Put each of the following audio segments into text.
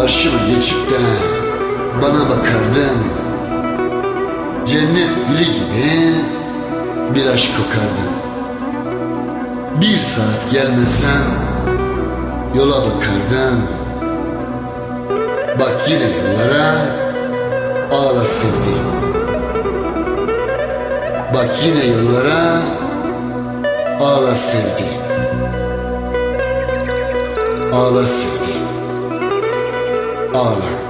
Karşıma geçip de bana bakardın. Cennet gülü gibi bir aşk kokardın. Bir saat gelmesen yola bakardın. Bak yine yollara ağla Bak yine yollara ağla sevdiğim Ağla sevdiğim Ağla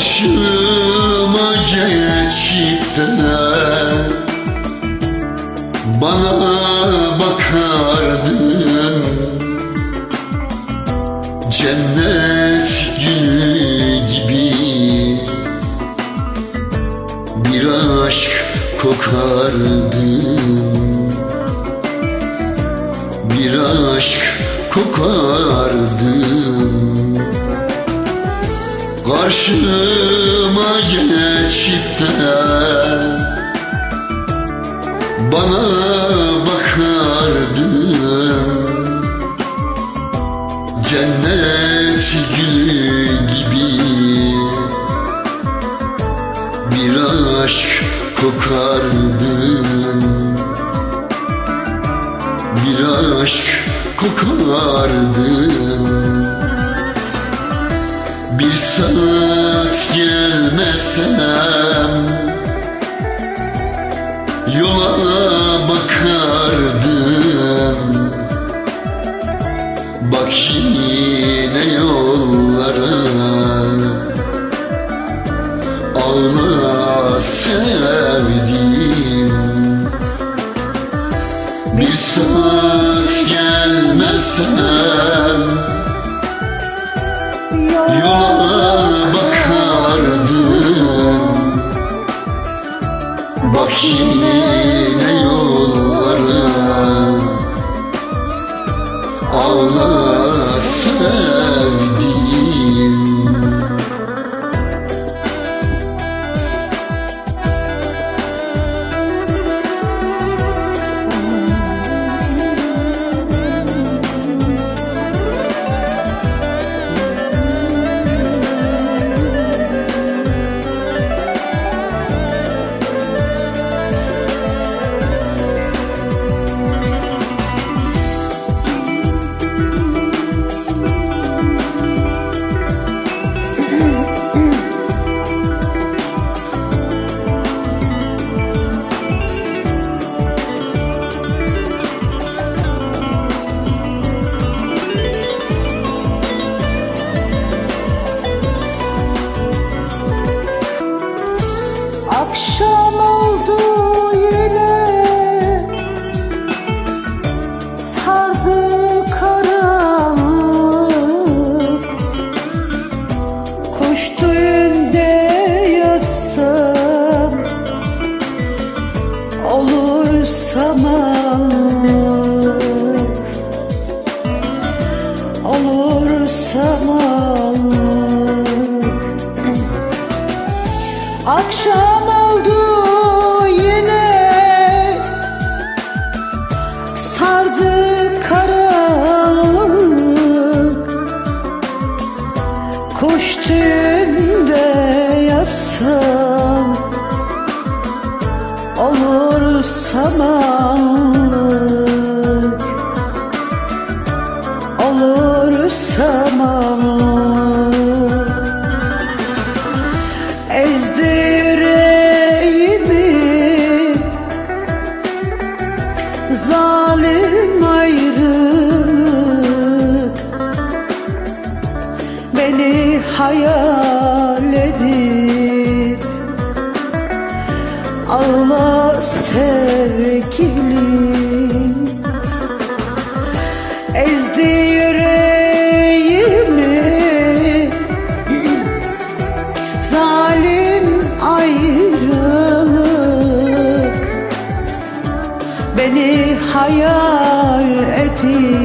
Karşıma geçip Bana bakardın. Cennet gülü gibi Bir aşk kokardın. Bir aşk kokardın Karşıma geçip de Bana bakardın Cennet gülü gibi Bir aşk kokardın Bir aşk kokardın bir saat gelmesem Yola bakardın Bak yine yollara Ağla sevdiğim Bir saat gelmesem Bak yine yollara Ağla Akşam oldu yine. Sardı karanlık Koştu hayal edip Ağla sevgilim. Ezdi yüreğimi. Zalim ayrılık Beni hayal edip